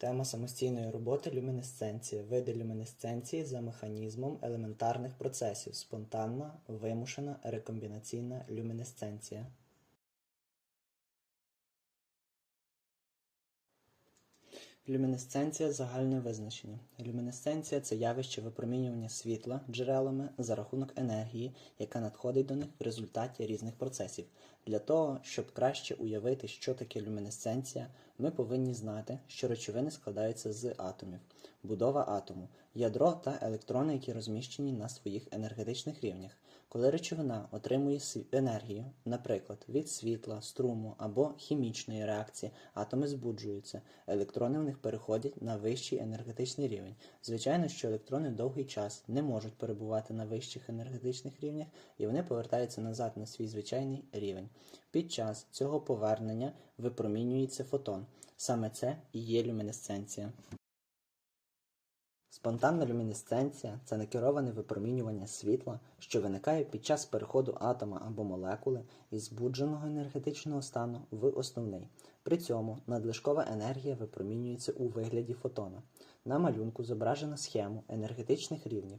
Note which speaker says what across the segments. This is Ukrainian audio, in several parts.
Speaker 1: Тема самостійної роботи люмінесценція. Види люмінесценції за механізмом елементарних процесів. Спонтанна, вимушена, рекомбінаційна люмінесценція. Люмінесценція загальне визначення. Люмінесценція це явище випромінювання світла джерелами за рахунок енергії, яка надходить до них в результаті різних процесів. Для того, щоб краще уявити, що таке люмінесценція, ми повинні знати, що речовини складаються з атомів. Будова атому ядро та електрони, які розміщені на своїх енергетичних рівнях. Коли речовина отримує енергію, наприклад, від світла, струму або хімічної реакції, атоми збуджуються, електрони в них переходять на вищий енергетичний рівень. Звичайно, що електрони довгий час не можуть перебувати на вищих енергетичних рівнях, і вони повертаються назад на свій звичайний рівень. Під час цього повернення випромінюється фотон. Саме це і є люмінесценція. Спонтанна люмінесценція це некероване випромінювання світла, що виникає під час переходу атома або молекули із збудженого енергетичного стану в основний. При цьому надлишкова енергія випромінюється у вигляді фотона. На малюнку зображено схему енергетичних рівнів.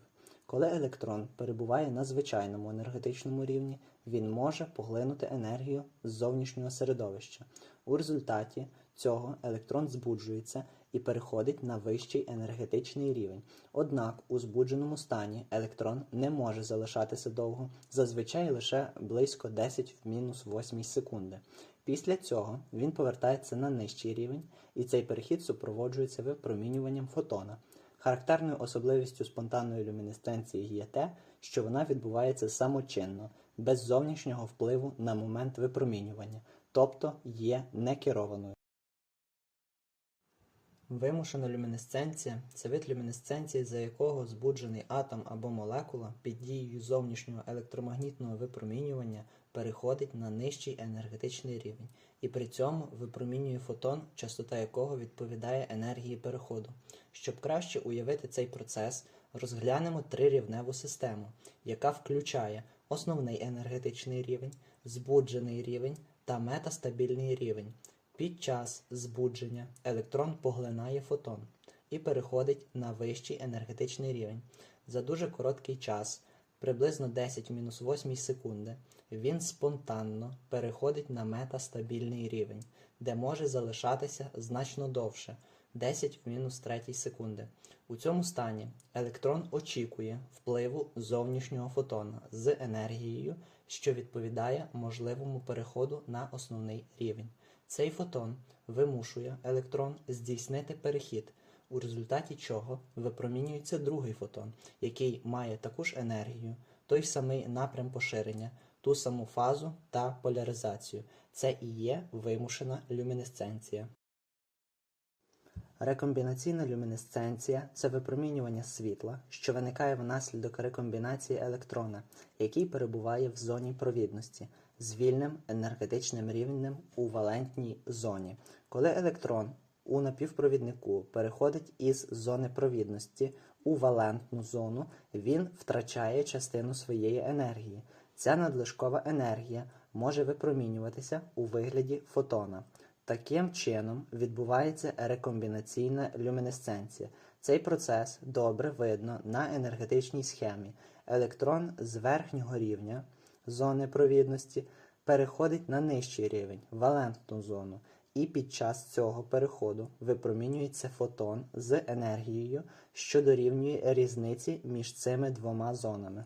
Speaker 1: Коли електрон перебуває на звичайному енергетичному рівні, він може поглинути енергію з зовнішнього середовища. У результаті цього електрон збуджується і переходить на вищий енергетичний рівень. Однак у збудженому стані електрон не може залишатися довго, зазвичай лише близько 10 в мінус 8 секунди. Після цього він повертається на нижчий рівень, і цей перехід супроводжується випромінюванням фотона. Характерною особливістю спонтанної люмінесценції є те, що вона відбувається самочинно, без зовнішнього впливу на момент випромінювання, тобто є некерованою. Вимушена люмінесценція це вид люмінесценції, за якого збуджений атом або молекула під дією зовнішнього електромагнітного випромінювання переходить на нижчий енергетичний рівень і при цьому випромінює фотон, частота якого відповідає енергії переходу. Щоб краще уявити цей процес, розглянемо трирівневу систему, яка включає основний енергетичний рівень, збуджений рівень та метастабільний рівень. Під час збудження електрон поглинає фотон і переходить на вищий енергетичний рівень. За дуже короткий час, приблизно 10 мінус 8 секунди, він спонтанно переходить на метастабільний рівень, де може залишатися значно довше 10 в мінус 3 секунди. У цьому стані електрон очікує впливу зовнішнього фотона з енергією, що відповідає можливому переходу на основний рівень. Цей фотон вимушує електрон здійснити перехід, у результаті чого випромінюється другий фотон, який має таку ж енергію, той самий напрям поширення, ту саму фазу та поляризацію. Це і є вимушена люмінесценція. Рекомбінаційна люмінесценція це випромінювання світла, що виникає внаслідок рекомбінації електрона, який перебуває в зоні провідності з вільним енергетичним рівнем у валентній зоні. Коли електрон у напівпровіднику переходить із зони провідності у валентну зону, він втрачає частину своєї енергії. Ця надлишкова енергія може випромінюватися у вигляді фотона. Таким чином відбувається рекомбінаційна люмінесценція. Цей процес добре видно на енергетичній схемі. Електрон з верхнього рівня зони провідності переходить на нижчий рівень валентну зону, і під час цього переходу випромінюється фотон з енергією, що дорівнює різниці між цими двома зонами.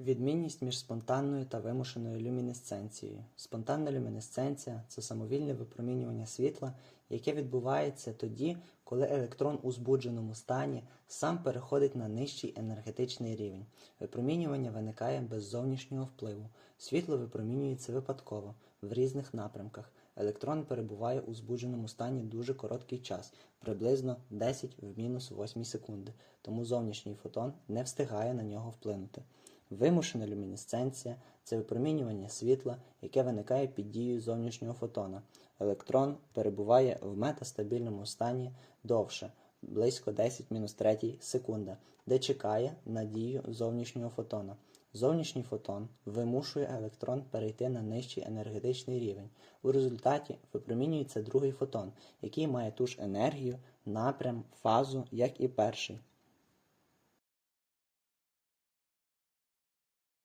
Speaker 1: Відмінність між спонтанною та вимушеною люмінесценцією. Спонтанна люмінесценція це самовільне випромінювання світла, яке відбувається тоді, коли електрон у збудженому стані сам переходить на нижчий енергетичний рівень. Випромінювання виникає без зовнішнього впливу. Світло випромінюється випадково в різних напрямках. Електрон перебуває у збудженому стані дуже короткий час, приблизно 10 в мінус 8 секунди, тому зовнішній фотон не встигає на нього вплинути. Вимушена люмінесценція це випромінювання світла, яке виникає під дією зовнішнього фотона. Електрон перебуває в метастабільному стані довше, близько 10-3 секунди, де чекає на дію зовнішнього фотона. Зовнішній фотон вимушує електрон перейти на нижчий енергетичний рівень. У результаті випромінюється другий фотон, який має ту ж енергію, напрям, фазу, як і перший.